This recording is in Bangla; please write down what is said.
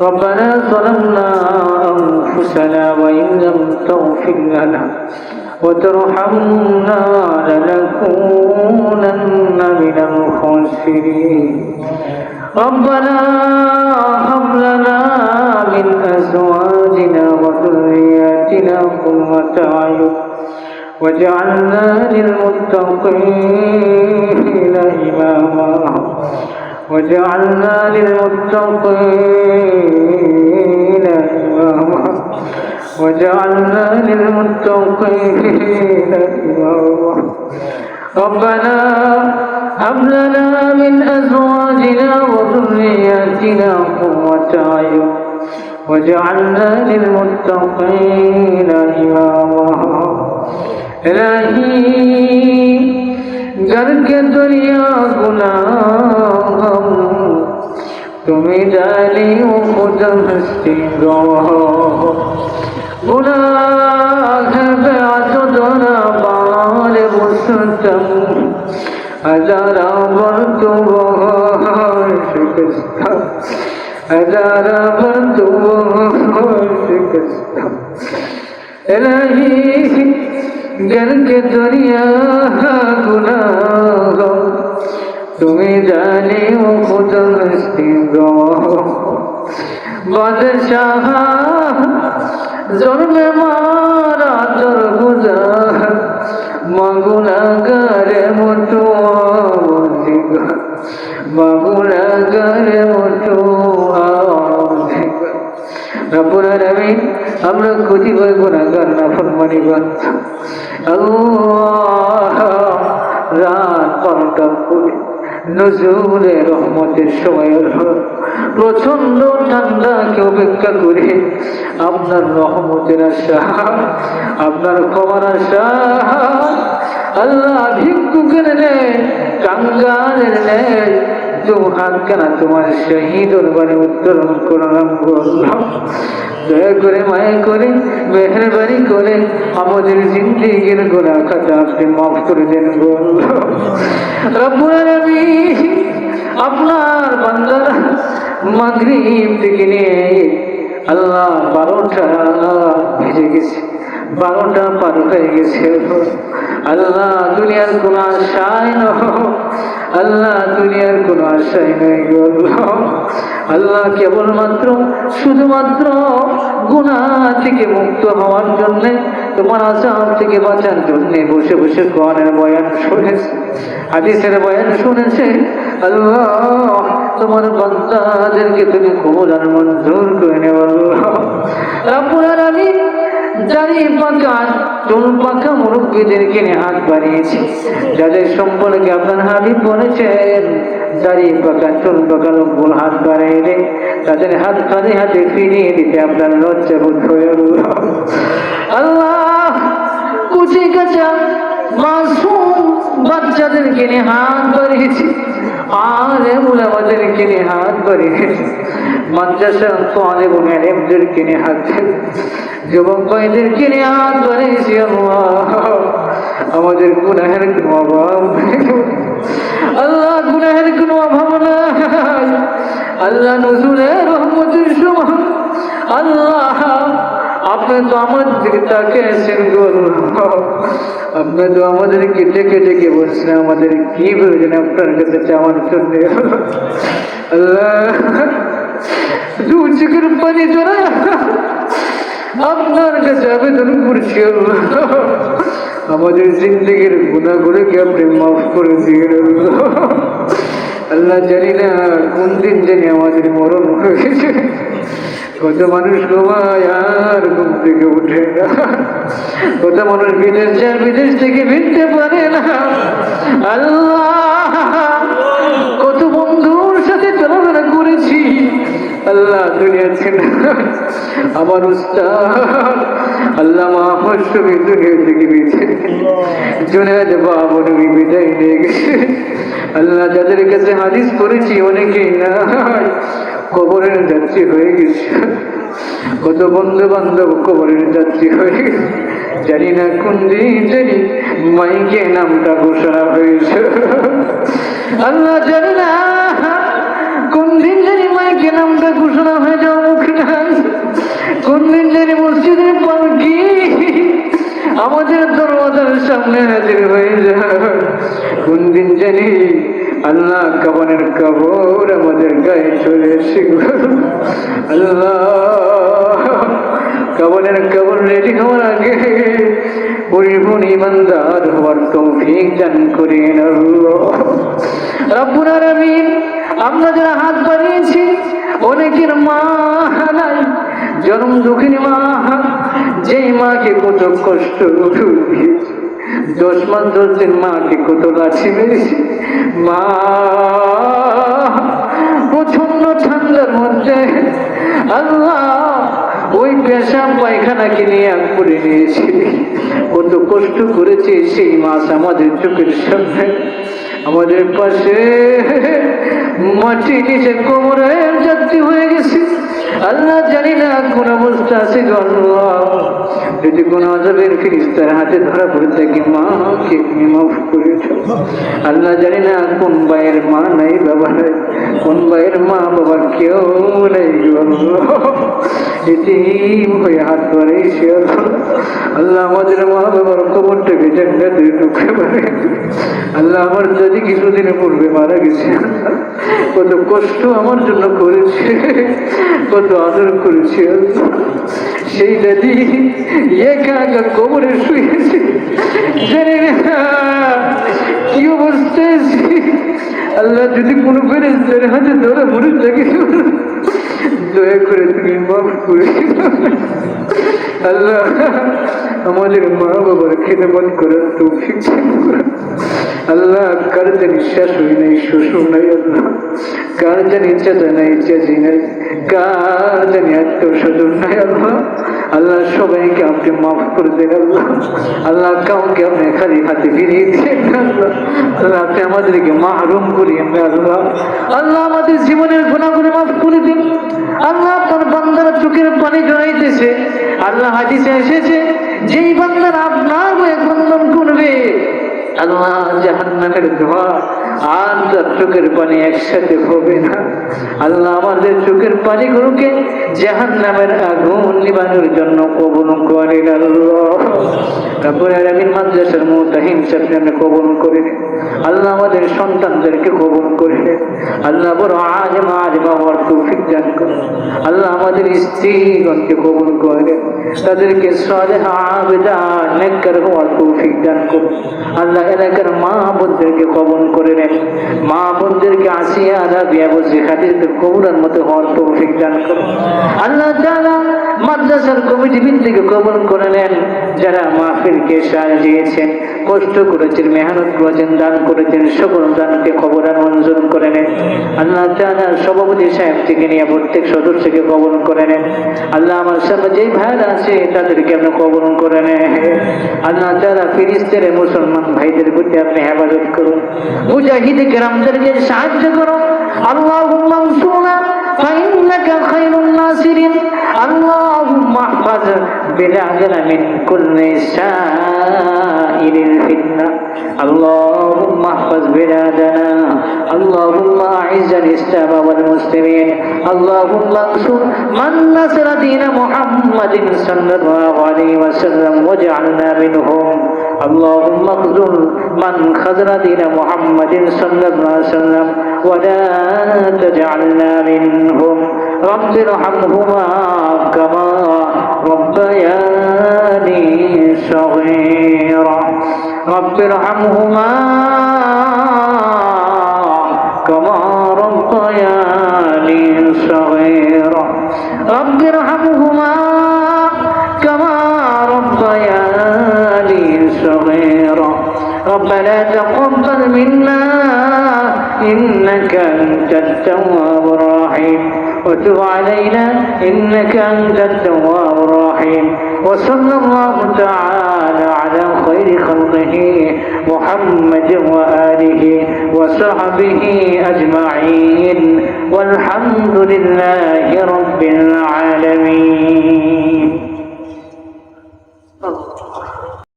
ربنا ظلمنا أنفسنا وإن لم تغفر لنا وترحمنا لنكونن من الخاسرين. ربنا هب لنا من أزواجنا وذرياتنا قرة أعين واجعلنا للمتقين إماما. واجعلنا للمتقين إماما وجعلنا للمتقين إماما ربنا هب لنا من أزواجنا وذرياتنا قرة أعين وجعلنا للمتقين إماما إلهي घर के दुनिया তুমি জানি ও খুদ হস্তি গুনাহ বেআতনা বার মুস্তম হাজারা বর্তব শিকস্ত হাজারা বর্তব শিকস্ত এলাহি জ্ঞান কে দুনিয়া গুনাহ তুমি জানি খুদ বাদশাহ জন্মে মারা তোর মাগুনা গারে মতো মাগুনা গারে মতো রব্বুল আলামিন, আমরা ক্ষতি হয়ে গুণাগার না ফরমানি আল্লাহ, রাত বারোটা করে নজরুলে রহমতের সময় প্রচণ্ড ঠান্ডাকে অপেক্ষা করে আপনার রহমতের আশা আপনার ক্ষমার আশা আল্লাহ ভিক্ষুকের নেয়, কাঙ্গালের নেয় মেহরবানি করে আমাদের জিন্দিগির গোনা খাতা আপনি মাফ করে দেন রব্বুল আপনার বান্দারা মাগরিব থেকে নিয়ে আল্লাহ বারোটা ভেজে গেছে, বারোটা পার হয়ে গেছে। আল্লাহ দুনিয়ার কোন আশায় নহ। আল্লাহ দুনিয়ার কোন আশায় গো। আল্লাহ কেবলমাত্র, শুধুমাত্র গুণা থেকে মুক্ত হওয়ার জন্য, তোমার আসাম থেকে বাঁচার জন্য বসে বসে কোরআনের বয়ান শুনেছে, হাদিসের বয়ান শুনেছে। আল্লাহ, তোমার বান্দাদেরকে তুমি কবুল আর করে নেব আল্লাহ। আলামিন দাঁড়িয়ে পাকা চুল পাকা মুরব্বীদেরকে নিয়ে হাত বাড়িয়েছে। যাদের সম্পর্কে আপনার হাবিব বলেছেন দাঁড়িয়ে পাকা চুল পাকা লোকগুলো হাত বাড়াইলে, তাদের হাত কাঁধে হাতে ফিরিয়ে দিতে আপনার লজ্জা বোধ হয়ে আল্লাহ, কুচি কাঁচা, মাসুম বাচ্চাদেরকে নিয়ে হাত বাড়িয়েছে। আর উলামাদেরকে নিয়ে হাত বাড়িয়েছে মাদ্রাসা তোয়ালেব ম্যাডামদেরকে নিয়ে হাত যুবক ভাইদেরকে নিয়ে হাত আল্লাহ। আমাদের গুনাহের কোনো অভাব। আল্লাহ গুনাহের কোনো অভাব নাই। আল্লাহ নজরুলের রহমতের সময় আল্লাহ, আপনি তো আমাদের দিকে তাকিয়েছেন গো আপনি তো আমাদের কেটে কেটে কে বলছেন আমাদের কি প্রয়োজন আপনার কাছে চাওয়ার জন্য আল্লাহ চোখের পানি জোড়া আপনার কাছে আবেদন করছি। আমাদের জিন্দগির গুণাগুলোকে আপনি মাফ করে দিয়ে। আল্লাহ জানি না কোন দিন জানি আমাদের মরণ হয়েছে কত মানুষ ঘুমায় আর ঘুম থেকে উঠে না। কত মানুষ বিদেশ যায় বিদেশ থেকে ফিরতে পারে না। আল্লাহ, কত বন্ধুর সাথে চলাফেরা করেছি। আল্লাহ দুনিয়াতে না আমার উস্তাদ, আল্লাহ মাহসবি দুনিয়া থেকে বেঁচে। জুনাদ বাবু নবী বিদায় নিয়ে গেছে। আল্লাহ, যাদের কাছে হাদিস পড়েছি, অনেকেই না কবরের যাত্রী হয়ে গেছি। কত বন্ধু বান্ধব কবরের যাত্রী হয়ে গেছে। জানি না কোন দিন জানি মাইকে নামটা ঘোষণা হয়েছে। আল্লাহ জানি না কোন দিন জানি মাইকে নামটা ঘোষণা হয়ে যাও মুখে কোন দিন জানি মসজিদের পালকি আমাদের দরওয়াজার সামনে হাজির হয়ে যায়। কোন দিন জানি কাবর আমাদের গায়ে চলে এসে আল্লাহ, কবরের কবর রেডি হওয়ার আগে পরিপূর্ণ ইমানদার হওয়ার তৌফিক দান আল্লাহ। রব্বুল আলামিন, আমরা যারা হাত বাড়িয়েছি, অনেকের মা জন্ম দুঃখিনী মা, যেই মাকে কত কষ্ট দশ মাস দশ দিন মাকে কত লাঠি মেরেছি মা প্রচণ্ড ঠান্ডার মধ্যে আল্লাহ, ওই পেশা পায়খানাকে নিয়ে আগ করে নিয়েছি কত কষ্ট করেছে সেই মাছ আমাদের চোখের সামনে। আমাদের পাশে মাটি নিচে কোমরের যাত্রী হয়ে গেছে। আল্লাহ জানি না কোন অবস্থা আছে যদি কোনো আজবের ফিরিস্তার হাতে ধরা পড়ে থাকি তুমি মাফ করেছ? আল্লাহ জানি না কোন ভাইয়ের মা নাই বাবা নাই, কোন ভাইয়ের মা বাবা কেউ নাই এটিম হয়ে হাত ধরে আল্লাহ আল্লাহ আমাদের মা বাবার কবরটাকে জান্নাতে ঢুকে পারে আল্লাহ আমার যদি কিছুদিন পূর্বে মারা গেছে, কত কষ্ট আমার জন্য করেছে, কত আদর করেছে। সেই দাদি একা একা কবরে শুয়েছে, জানি না কি অবস্থা আল্লাহ যদি কোনো করে হাতে ধরে মরে থাকে দয়া করে তুমি মাফ করে আল্লাহ আমাদের মা বাবার খেদমত করার তৌফিক। আল্লাহ কার জানি শাশুড়ি নাই শ্বশুর নাই আল্লাহ কার জানি চাচা নাই চাচি নাই কার জানি স্বজন নাই আল্লাহ আল্লাহ সবাইকে আপনি মাফ করে দেন আল্লাহ আল্লাহ কাউকে আপনি খালি হাতে ফিরিয়ে দিন আল্লাহ আল্লাহ আপনি আমাদেরকে মাহরুম না আল্লাহ আল্লাহ আমাদের জীবনের গুণাগুলো মাফ করে দিন আল্লাহ আপনার বান্দারা চোখের পানি জড়াইতেছে আল্লাহ হাদিসে এসেছে যেই বান্দারা আপনার হয়ে বন্ধন করবে আল্লাহ জাহান্নামের ধোয়া আর চোখের পানি একসাথে হবে না। আমাদের চোখের জাহান্নামের আগুন নিবানোর জন্য কবন আল্লাহ। তারপরে আমিন মাদ্রাসার মুতাহিম সাহেবকে আপনি কবল করে নিন। আল্লাহ আমাদের সন্তানদেরকে কবল করে। আল্লাহ বড় আজমা আজমা হওয়ার তৌফিক দান করুন আল্লাহ আমাদের স্ত্রীগণকে কবল করে নিন। তাদেরকে সালেহ, আবেদা নেকর হওয়ার তৌফিক দান করুন আল্লাহ এলাকার মা বোনদেরকে কবল করে নেন মা বোনদেরকে আসিয়া রাবিয়া বসে খাদিরদের কবুলার মতো হওয়ার তৌফিক দান করুন আল্লাহ তাআলা মাদ্রাসার কমিটি বৃন্দিকে কবল করে নেন, যারা মাহফিলকে সাজিয়েছেন কষ্ট করেছেন, মেহনত করেছেন, দান করেছেন, সকল দানকে খবর মঞ্জুর করে নেন। আল্লাহ তাআলা সভাপতি সাহেব থেকে নিয়ে প্রত্যেক সদস্যকে কবল করে নেন। আল্লাহ আমার সামনে যেই ভাইরা আছে, তাদেরকে আপনি কবল করে নেন। আল্লাহ তাআলা ফিরিস্তের মুসলমান ভাইদের প্রতি আপনি হেফাজত করুন। মুজাহিদ কেরামদেরকে সাহায্য করুন। আল্লাহ فإنك خير الناصرين اللهم احفظ بلادنا من كل سائر الفتنة اللهم احفظ بلادنا اللهم اعز الاسلام والمسلمين اللهم انصر من نصر دين محمد صلى الله عليه وسلم واجعلنا منهم اللهم اخذل من خذل دين محمد صلى الله عليه وسلم ولا تجعلنا منهم. رب ارحمهما كما ربياني صغيرا. رب ارحمهما كما ربياني صغيرا. رب ارحمهما كما ربياني صغيرا. ربنا تقبل منا إنك أنت التواب الرحيم. وتب علينا إنك أنت التواب الرحيم. وصلى الله تعالى على خير خلقه محمد وآله وصحبه أجمعين. والحمد لله رب العالمين.